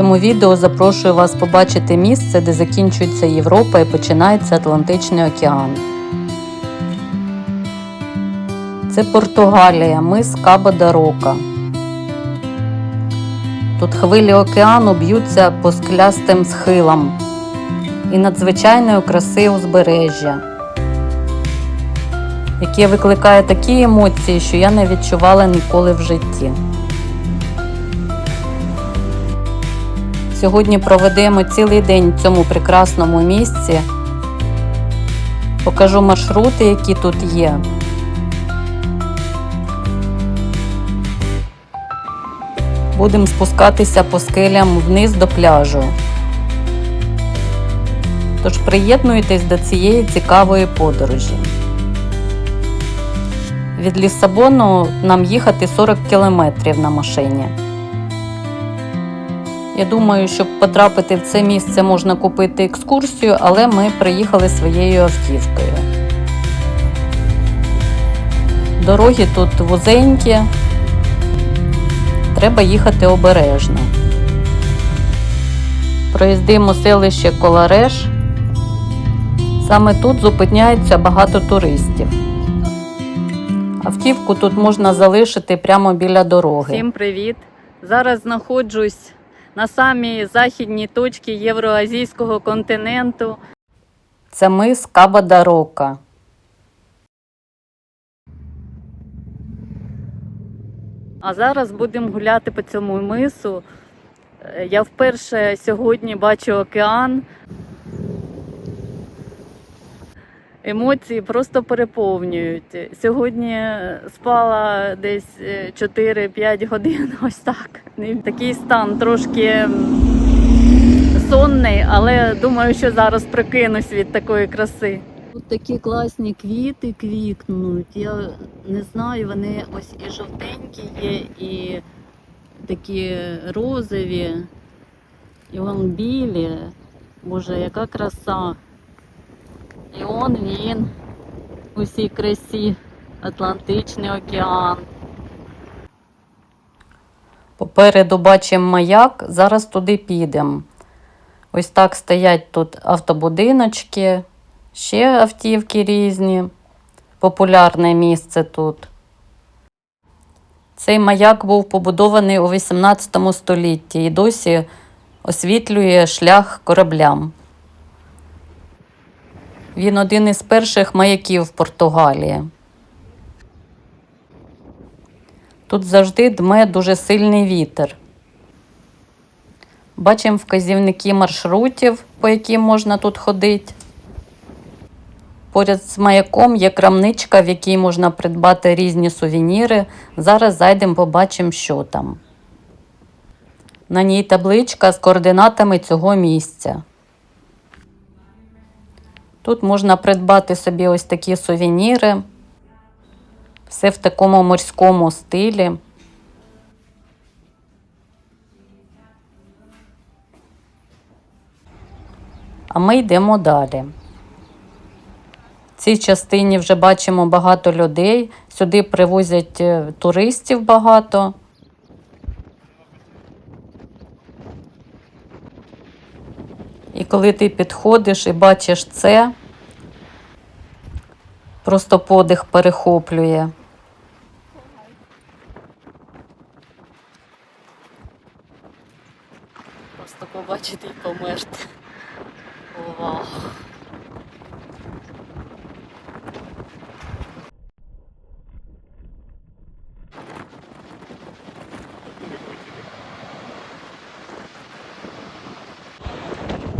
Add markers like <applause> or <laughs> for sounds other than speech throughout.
цьому відео запрошую вас побачити місце, де закінчується Європа і починається Атлантичний океан. Це Португалія, мис Каба да Рока. Тут хвилі океану б'ються по склястим схилам і надзвичайної краси узбережжя, яке викликає такі емоції, що я не відчувала ніколи в житті. Сьогодні проведемо цілий день в цьому прекрасному місці. Покажу маршрути, які тут є. Будемо спускатися по скелям вниз до пляжу. Тож приєднуйтесь до цієї цікавої подорожі. Від Лісабону нам їхати 40 кілометрів на машині. Я думаю, щоб потрапити в це місце можна купити екскурсію, але ми приїхали своєю автівкою. Дороги тут вузенькі, треба їхати обережно. Проїздимо селище Колареш. Саме тут зупиняється багато туристів. Автівку тут можна залишити прямо біля дороги. Всім привіт! Зараз знаходжусь на самій західній точці Євроазійського континенту. Це мис Кабадарока. А зараз будемо гуляти по цьому мису. Е, Я вперше сьогодні бачу океан. Емоції просто переповнюють. Сьогодні спала десь е, 4-5 годин, <laughs> ось так. Такий стан трошки сонний, але думаю, що зараз прикинусь від такої краси. Тут такі класні квіти квітнуть. Я не знаю, вони ось і жовтенькі є, і такі розові, і вон білі. Боже, яка краса. І он він у всій красі, Атлантичний океан. Попереду бачимо маяк, зараз туди підемо. Ось так стоять тут автобудиночки, ще автівки різні. Популярне місце тут. Цей маяк був побудований у 18 столітті і досі освітлює шлях кораблям. Він один із перших маяків Португалії. Тут завжди дме дуже сильний вітер. Бачимо вказівники маршрутів, по яким можна тут ходити. Поряд з маяком є крамничка, в якій можна придбати різні сувеніри. Зараз зайдемо, побачимо, що там. На ній табличка з координатами цього місця. Тут можна придбати собі ось такі сувеніри. Все в такому морському стилі. А ми йдемо далі. В цій частині вже бачимо багато людей. Сюди привозять е, туристів багато. Коли ти підходиш і бачиш це, просто подих перехоплює. Просто побачити і померти. Вау.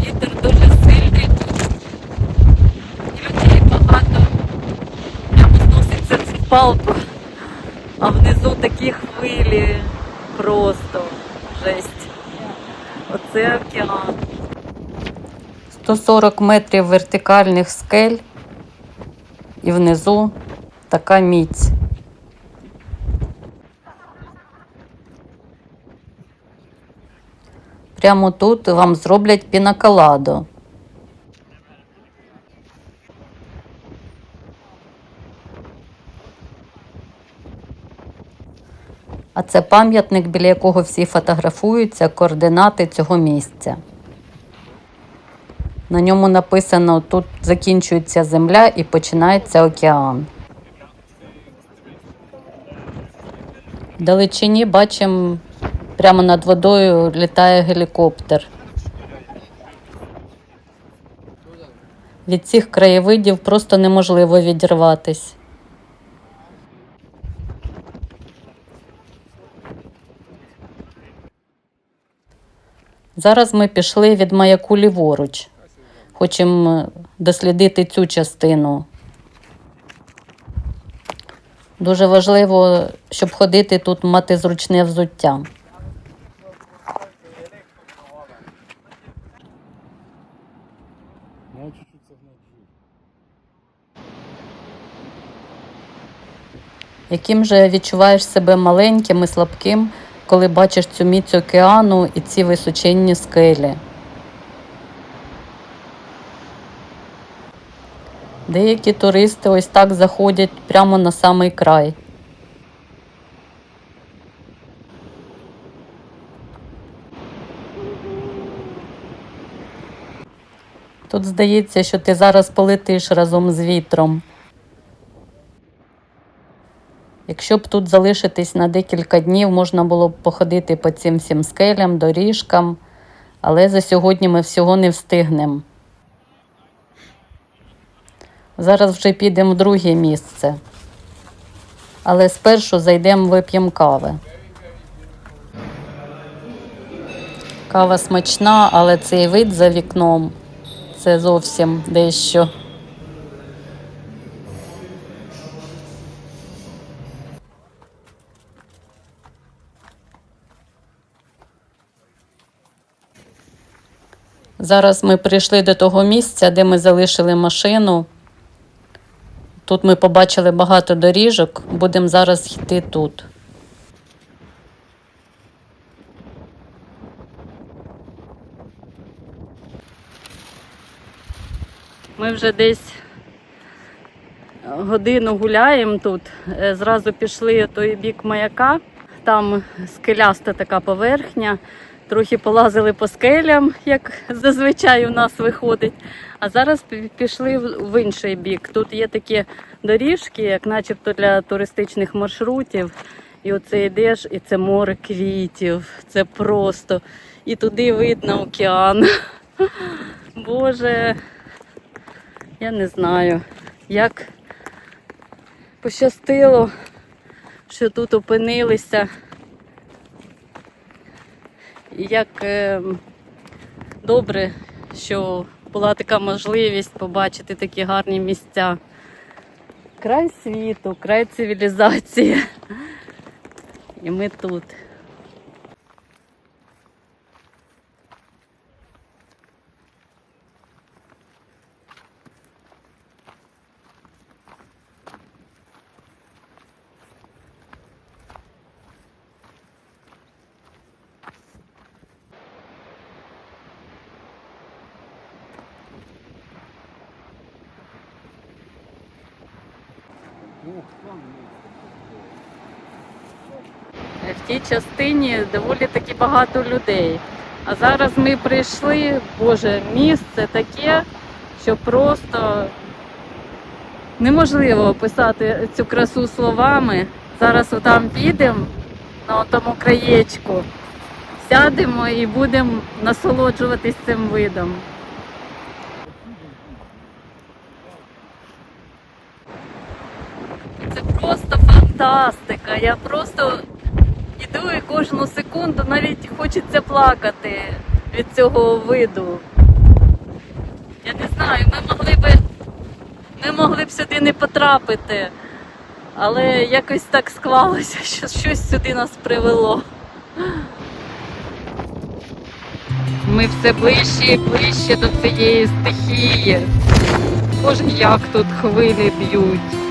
Вітер дуже сильний тут. І людей багато. Прямо зноситься в палку. А внизу такі хвилі. Просто жесть. Оце океан. 140 метрів вертикальних скель, і внизу така міць. Прямо тут вам зроблять пінаколадо. А це пам'ятник, біля якого всі фотографуються, координати цього місця. На ньому написано: тут закінчується земля і починається океан. Вдалечині бачимо, прямо над водою літає гелікоптер. Від цих краєвидів просто неможливо відірватись. Зараз ми пішли від маяку ліворуч. Хочемо дослідити цю частину. Дуже важливо, щоб ходити тут, мати зручне взуття. Яким же відчуваєш себе маленьким і слабким, коли бачиш цю міць океану і ці височенні скелі? Деякі туристи ось так заходять прямо на самий край. Тут здається, що ти зараз полетиш разом з вітром. Якщо б тут залишитись на декілька днів, можна було б походити по цим всім скелям, доріжкам, але за сьогодні ми всього не встигнемо. Зараз вже підемо в друге місце. Але спершу зайдемо вип'ємо кави. Кава смачна, але цей вид за вікном це зовсім дещо. Зараз ми прийшли до того місця, де ми залишили машину. Тут ми побачили багато доріжок, будемо зараз йти тут. Ми вже десь годину гуляємо тут. Е, Зразу пішли той бік маяка. Там скеляста така поверхня. Трохи полазили по скелям, як зазвичай у нас виходить. А зараз пішли в інший бік. Тут є такі доріжки, як начебто для туристичних маршрутів. І оце йдеш, і це море квітів. Це просто. І туди видно океан. <laughs> Боже, я не знаю, як пощастило, що тут опинилися. І як е, добре, що була така можливість побачити такі гарні місця. Край світу, край цивілізації. І ми тут. Частині доволі таки багато людей. А зараз ми прийшли, Боже, місце таке, що просто неможливо описати цю красу словами. Зараз отам підемо на тому краєчку, сядемо і будемо насолоджуватись цим видом. Це просто фантастика. Я просто кожну секунду навіть хочеться плакати від цього виду. Я не знаю, ми могли би, ми могли б сюди не потрапити, але якось так склалося, що щось сюди нас привело. Ми все ближче і ближче до цієї стихії. Боже, як тут хвилі б'ють.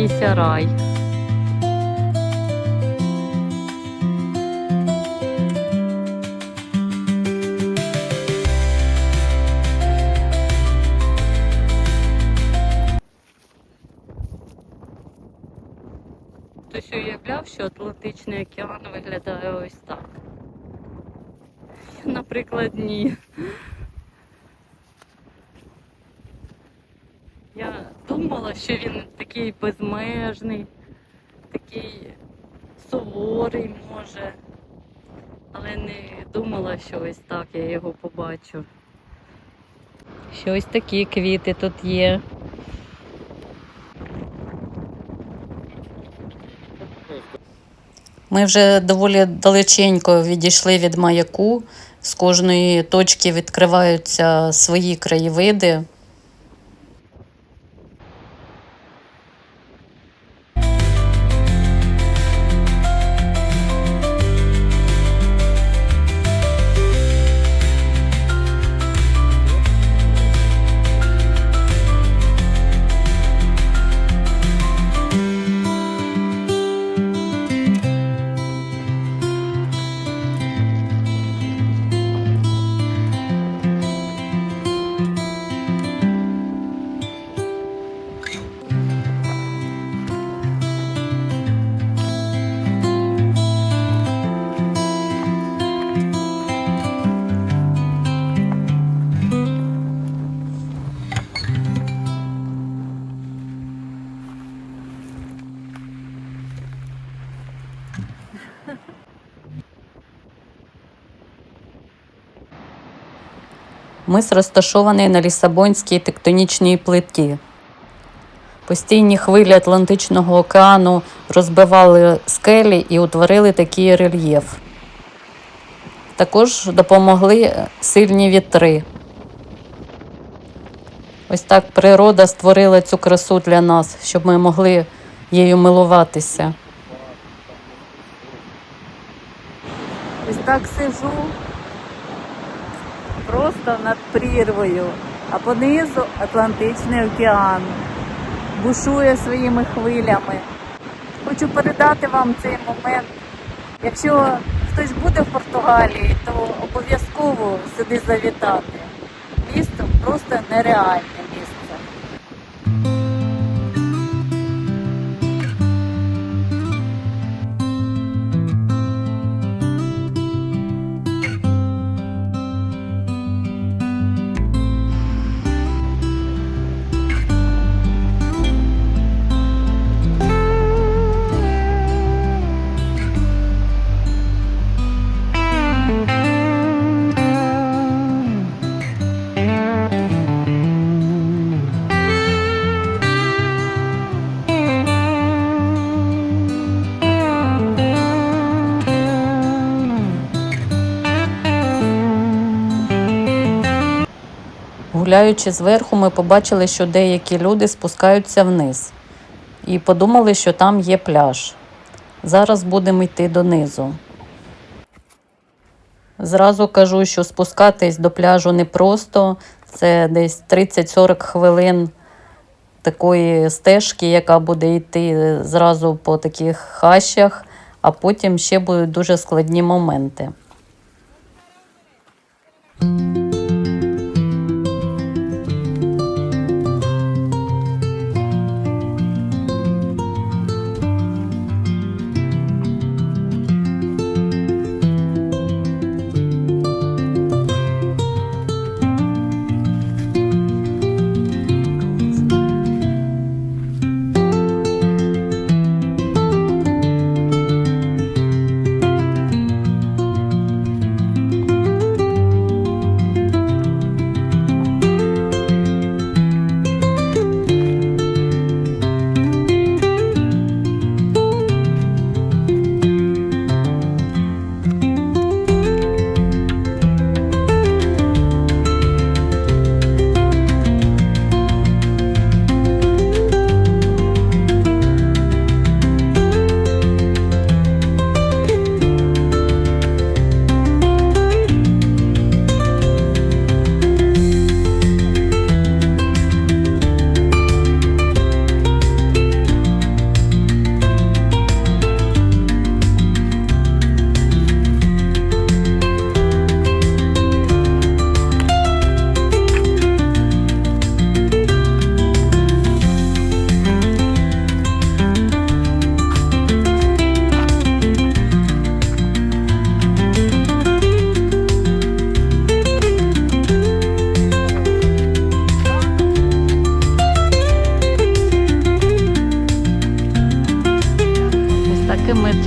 Якийсь рай. Хтось уявляв, що Атлантичний океан виглядає ось так. Наприклад, ні. Я думала, що він такий безмежний, такий суворий може, але не думала, що ось так я його побачу. Що ось такі квіти тут є. Ми вже доволі далеченько відійшли від маяку. З кожної точки відкриваються свої краєвиди. Мис розташований на Лісабонській тектонічній плиті. Постійні хвилі Атлантичного океану розбивали скелі і утворили такий рельєф. Також допомогли сильні вітри. Ось так природа створила цю красу для нас, щоб ми могли її милуватися. Ось так сижу просто над прірвою, а понизу Атлантичний океан бушує своїми хвилями. Хочу передати вам цей момент. Якщо хтось буде в Португалії, то обов'язково сюди завітати. Місто просто нереальне Гуляючи зверху, ми побачили, що деякі люди спускаються вниз і подумали, що там є пляж. Зараз будемо йти донизу. Зразу кажу, що спускатись до пляжу непросто. Це десь 30-40 хвилин такої стежки, яка буде йти зразу по таких хащах, а потім ще будуть дуже складні моменти.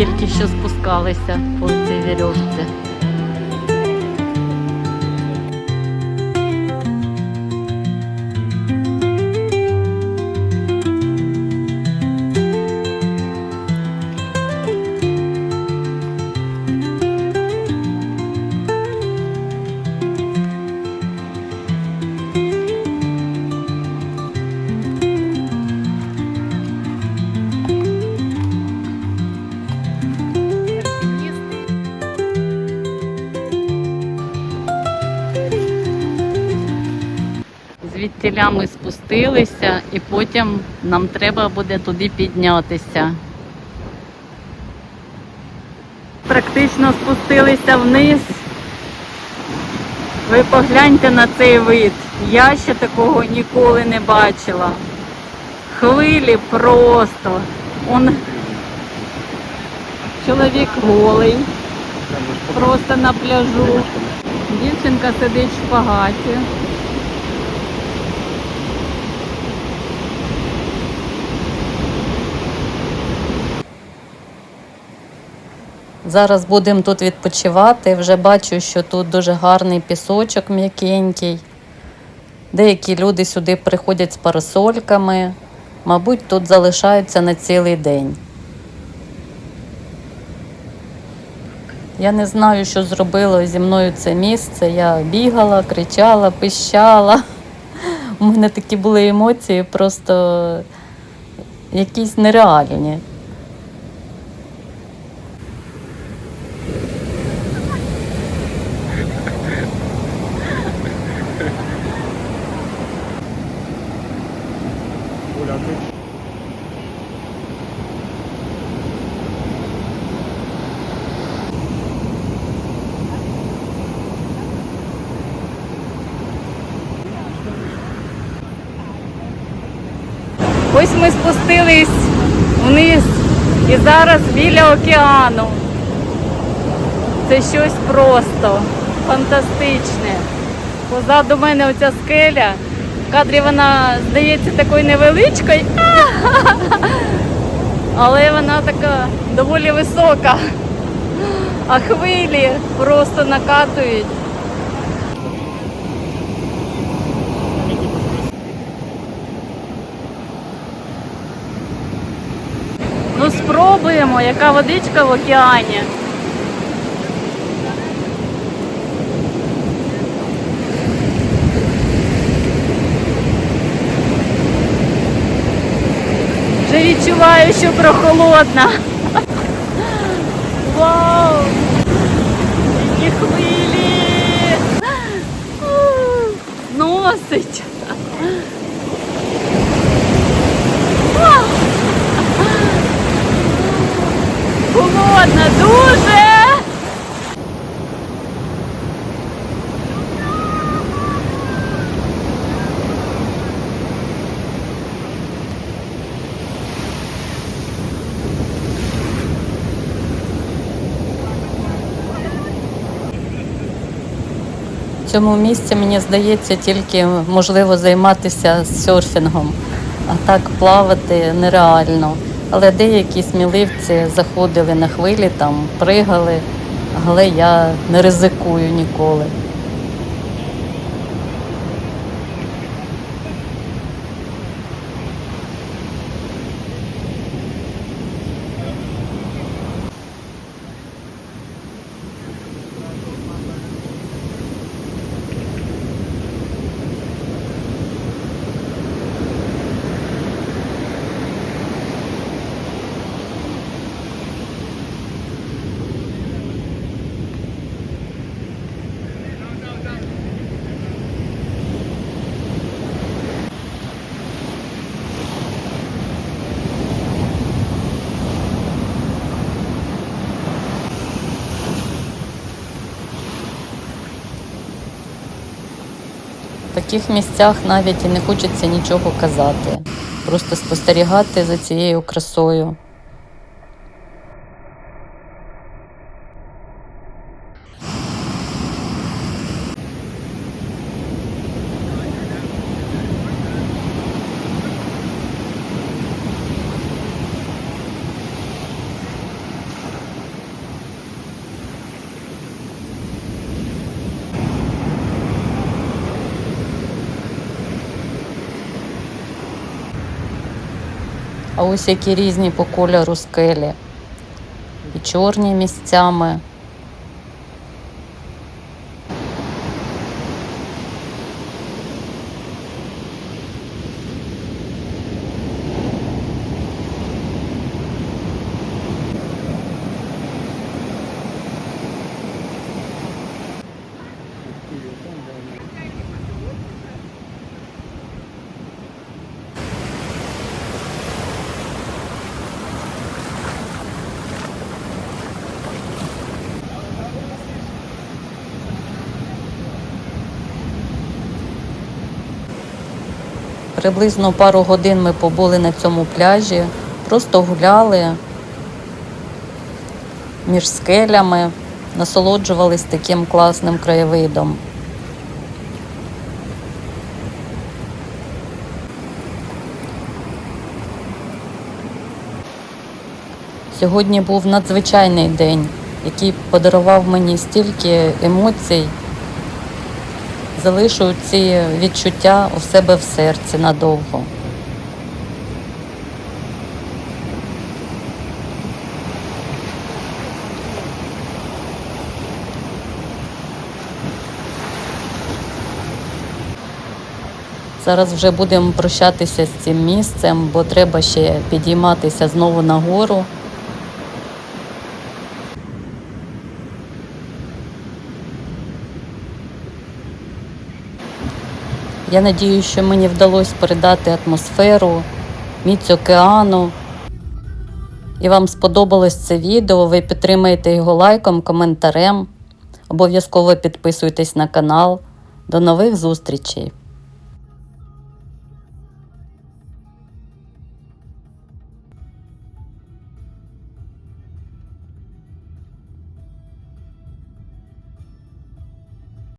Тільки що спускалися по цій вірьовці. Звідтіля ми спустилися і потім нам треба буде туди піднятися. Практично спустилися вниз. Ви погляньте на цей вид. Я ще такого ніколи не бачила. Хвилі просто. Он чоловік голий, просто на пляжу. Дівчинка сидить в шпагаті. Зараз будемо тут відпочивати. Вже бачу, що тут дуже гарний пісочок м'якенький. Деякі люди сюди приходять з парасольками. Мабуть, тут залишаються на цілий день. Я не знаю, що зробило зі мною це місце. Я бігала, кричала, пищала. У мене такі були емоції, просто якісь нереальні. Ось ми спустились вниз і зараз біля океану. Це щось просто фантастичне. Позаду мене оця скеля. В кадрі вона здається такою невеличкою, <laughs> але вона така доволі висока. А хвилі просто накатують. Спробуємо, яка водичка в океані. Вже відчуваю, що прохолодна. <laughs> Вау! Які хвилі! Носить. Вау! Холодно, дуже. В цьому місці, мені здається, тільки можливо займатися серфінгом, а так плавати нереально. Але деякі сміливці заходили на хвилі, там пригали, але я не ризикую ніколи. Таких місцях навіть і не хочеться нічого казати. Просто спостерігати за цією красою. А ось які різні по кольору скелі. І чорні місцями. Приблизно пару годин ми побули на цьому пляжі, просто гуляли між скелями, насолоджувались таким класним краєвидом. Сьогодні був надзвичайний день, який подарував мені стільки емоцій залишу ці відчуття у себе в серці надовго. Зараз вже будемо прощатися з цим місцем, бо треба ще підійматися знову нагору. Я надію, що мені вдалося передати атмосферу, міць океану. І вам сподобалось це відео. Ви підтримаєте його лайком, коментарем. Обов'язково підписуйтесь на канал. До нових зустрічей!